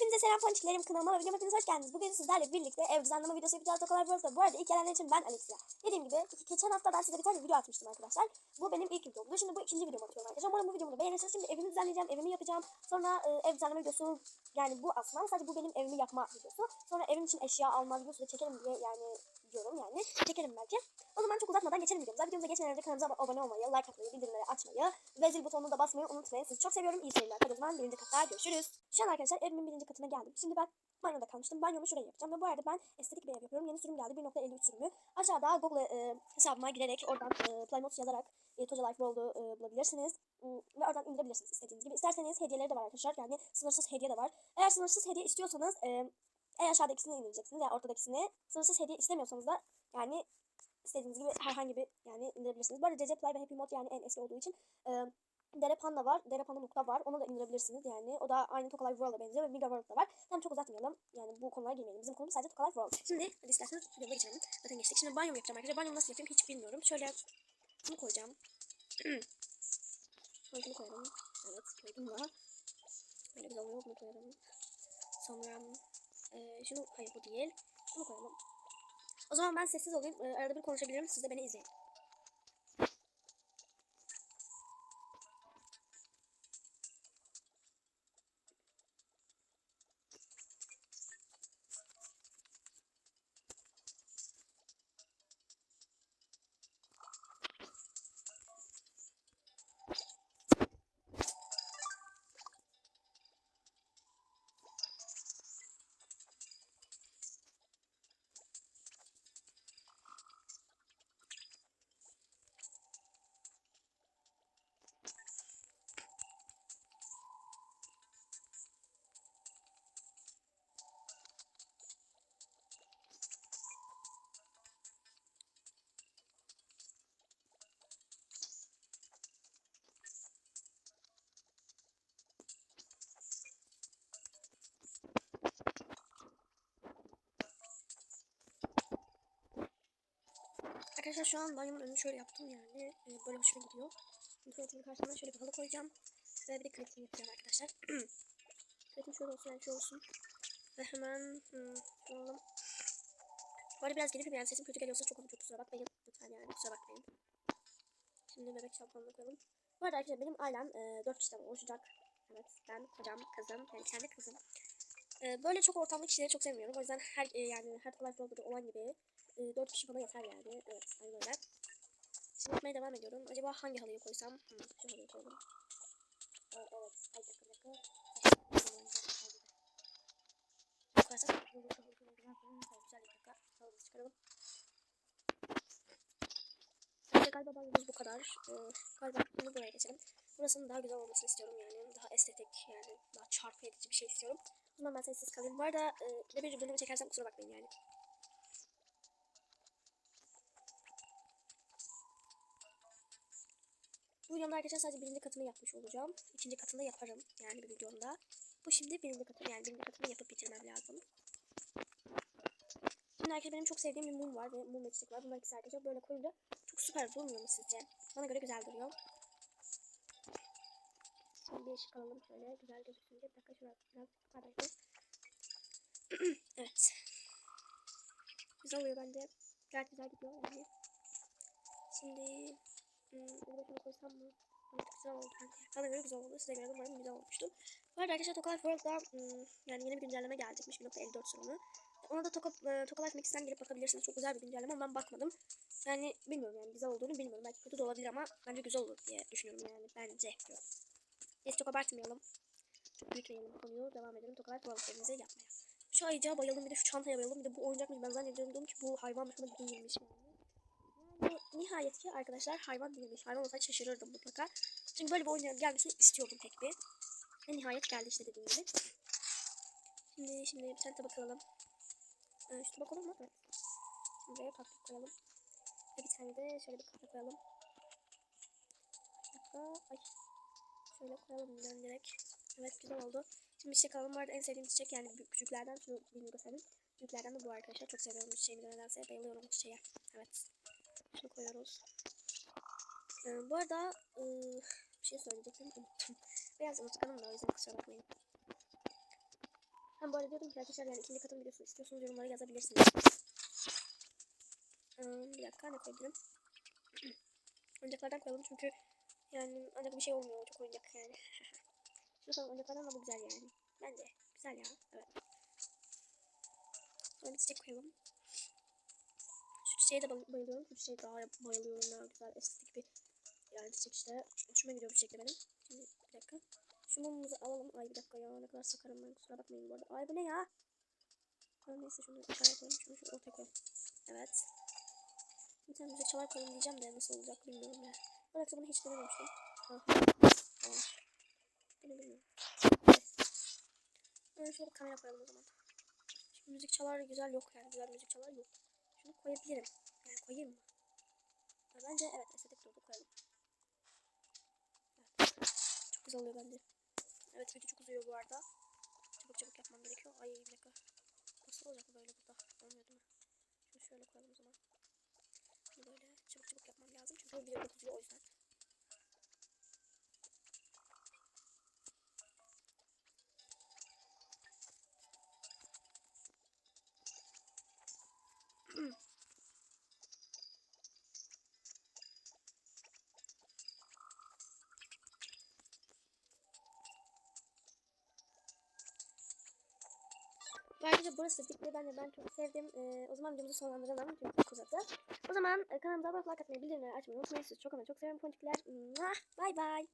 Hepinize selam ponçiklerim kanalıma ve videoma hoş geldiniz. Bugün sizlerle birlikte ev düzenleme videosu yapacağız. Tokalar World'da. Bu arada ilk gelenler için ben Alexia. Dediğim gibi geçen hafta ben size bir tane video atmıştım arkadaşlar. Bu benim ilk videomdu. Şimdi bu ikinci videomu atıyorum arkadaşlar. Umarım bu videomu beğenirsiniz. Şimdi evimi düzenleyeceğim, evimi yapacağım. Sonra e, ev düzenleme videosu yani bu aslında sadece bu benim evimi yapma videosu. Sonra evim için eşya alma videosu da çekelim diye yani diyorum yani. Çekelim belki. O zaman çok uzatmadan geçelim videomuza. Videomuza geçmeden önce kanalımıza abone olmayı, like atmayı, bildirimleri açmayı ve zil butonunu da basmayı unutmayın. Sizi çok seviyorum. İyi seyirler. Hadi o zaman birinci katta görüşürüz. Şu an arkadaşlar evimin birinci katına geldim. Şimdi ben banyoda kalmıştım. Banyomu şuraya yapacağım. Ve bu arada ben estetik bir ev yapıyorum. Yeni sürüm geldi. 1.53 sürümü. Aşağıda Google e, hesabıma girerek oradan e, Plymouth yazarak e, Toca Life World'u e, bulabilirsiniz. Hmm, Ve oradan indirebilirsiniz istediğiniz gibi. İsterseniz hediyeleri de var arkadaşlar. Yani sınırsız hediye de var. Eğer sınırsız hediye istiyorsanız e, en aşağıdakisini indireceksiniz. Yani ortadakisini. Sınırsız hediye istemiyorsanız da yani istediğiniz gibi herhangi bir yani indirebilirsiniz. Arada CC Play ve Happy Mod yani en eski olduğu için e, Dere var. Dere Panda nokta var. Onu da indirebilirsiniz yani. O da aynı Tokalay World'a benziyor ve Mega World'da var. Tamam çok uzatmayalım. Yani bu konulara girmeyelim. Bizim konumuz sadece Tokalay World. Şimdi hadi isterseniz videoya geçelim. Zaten geçtik. Şimdi banyomu yapacağım arkadaşlar. Banyomu nasıl yapayım hiç bilmiyorum. Şöyle bunu koyacağım. Bunu koyalım. Evet koydum da. Böyle güzel oluyor. Bunu koyalım. Sonra e, şunu hayır bu değil. Bunu koyalım. O zaman ben sessiz olayım. E, arada bir konuşabilirim. Siz de beni izleyin. Arkadaşlar şu an banyomun önünü şöyle yaptım yani. E, böyle hoşuma gidiyor. Şimdi tuvaletimin karşısına şöyle bir halı koyacağım. Ve bir de klipimi yapacağım arkadaşlar. Klitim şöyle olsun yani şöyle olsun. Ve hemen hmm, alalım. Bu arada biraz gelip yani sesim kötü geliyorsa çok çok kusura bakmayın. Lütfen yani kusura bakmayın. Şimdi bebek şampuanını koyalım. Bu arada arkadaşlar benim ailem e, 4 kişiden oluşacak. Evet ben, kocam, kızım, yani kendi kızım. E, böyle çok ortamlı kişileri çok sevmiyorum. O yüzden her e, yani her kolay yolda olan gibi e, 4 kişi bana yeter yani. Evet aynen. Şimdi yapmaya devam ediyorum. Acaba hangi halıyı koysam? Hmm, şu halıyı koyalım. Ee, evet. Ay dakika dakika. Koyarsak güzel bir dakika. Halımızı çıkaralım. İşte galiba banyomuz bu kadar. Ee, galiba bunu buraya geçelim. Burasının daha güzel olmasını istiyorum yani. Daha estetik yani. Daha çarpı edici bir şey istiyorum. Zaman ben sessiz kalayım. Bu arada e, bir bölümü çekersem kusura bakmayın yani. Bu videomda arkadaşlar sadece birinci katını yapmış olacağım. İkinci katını yaparım yani bir videomda. Bu şimdi birinci katını yani birinci katını yapıp bitirmem lazım. Şimdi arkadaşlar benim çok sevdiğim bir mum var ve mum çiçek var. Bunlar ikisi arkadaşlar böyle koyunca çok süper durmuyor mu sizce? Bana göre güzel duruyor. Şimdi bir ışık alalım şöyle güzel gözüksün diye. Bir dakika şuraya biraz pardon. evet. Güzel oluyor bence. Gayet güzel gidiyor yani. Şimdi Hmm, şuna koysam mı? Güzel oldu bence. Bana göre güzel oldu. Size göre de umarım güzel olmuştur. Bu arada arkadaşlar Toka Life World'da hmm, yani yeni bir güncelleme gelecekmiş 1.54 sonu. Ona da Toka, e, Toka Life Max'ten gelip bakabilirsiniz. Çok güzel bir güncelleme ama ben bakmadım. Yani bilmiyorum yani güzel olduğunu bilmiyorum. Belki kötü de olabilir ama bence güzel olur diye düşünüyorum yani. Bence. Neyse çok abartmayalım. Çok büyütmeyelim konuyu. Devam edelim Toka Life World'larımızı yapmaya. Şu ayıcağa bayıldım bir de şu çantaya bayıldım. Bir de bu oyuncakmış. Ben zannediyordum ki bu hayvanmış ama değilmiş yani. Nihayet ki arkadaşlar hayvan değilmiş. Hayvan olsaydı şaşırırdım mutlaka. Çünkü böyle bir oyun gelmesini istiyordum pek bir. Ve nihayet geldi işte dediğim gibi. Şimdi şimdi bir tane tabak alalım. Ee, şu tabak olur mu? Evet. Şimdi buraya tatlı koyalım. Ve bir tane de şöyle bir kahve koyalım. Bir dakika. Ay. Şöyle koyalım döndürerek. Evet güzel oldu. Şimdi çiçek alalım. Bu arada en sevdiğim çiçek yani küçüklerden şunu bilmiyorum göstereyim. Büyüklerden de bu arkadaşlar. Çok seviyorum bu çiçeği nedense. Bayılıyorum bu çiçeğe. Evet. Şunu koyuyoruz. Ee, bu arada e, bir şey söyleyecektim unuttum. Biraz unutkanım da o yüzden kusura bakmayın. Ben bu arada diyordum ki arkadaşlar yani ikinci katın videosunu istiyorsanız yorumlara yazabilirsiniz. Hmm, bir dakika ne koyabilirim? Oyuncaklardan koyalım çünkü yani ancak bir şey olmuyor çok oyuncak yani. Şurada oyuncaklardan da bu güzel yani. Bence güzel ya. Evet. Sonra bir çiçek koyalım. Çiçeğe de bay- bayılıyorum. Şu çiçeğe daha bayılıyorum ya. Güzel estetik bir yani çiçek işte. Hoşuma gidiyor bu çiçek benim. Şimdi bir dakika. Şu mumumuzu alalım. Ay bir dakika ya ne kadar sakarım ben kusura bakmayın bu arada. Ay bu ne ya? Ha, neyse şunu aşağıya koyalım. Şunu şu ortaya koyalım. Evet. Bir tane müzik çalar koyalım diyeceğim de nasıl olacak bilmiyorum ya. Bıraksa bunu hiç denememiştim. Ah. Ah. Bunu bilmiyorum. Evet, şöyle kamera koyalım o zaman. Şimdi müzik çalar güzel yok yani. Güzel müzik çalar yok. Şunu koyabilirim. Yani koyayım mı? Bence evet estetik durdu koyalım. Evet. Çok güzel oluyor bence. Evet video çok uzuyor bu arada. Çabuk çabuk yapmam gerekiyor. Ay bir dakika. Nasıl olacak böyle burada? Olmuyor değil mi? Şunu şöyle koyalım o zaman. Şunu böyle çabuk çabuk yapmam lazım. Çünkü video çok uzuyor o yüzden. Arkadaşlar burası bitti. Ben de ben çok sevdim. Ee, o zaman videomuzu sonlandıralım. Çünkü çok uzadı. O zaman e, kanalımıza abone olmayı, like bildirimleri açmayı unutmayın. Sizi çok ama çok seviyorum ponçikler. Bay bay.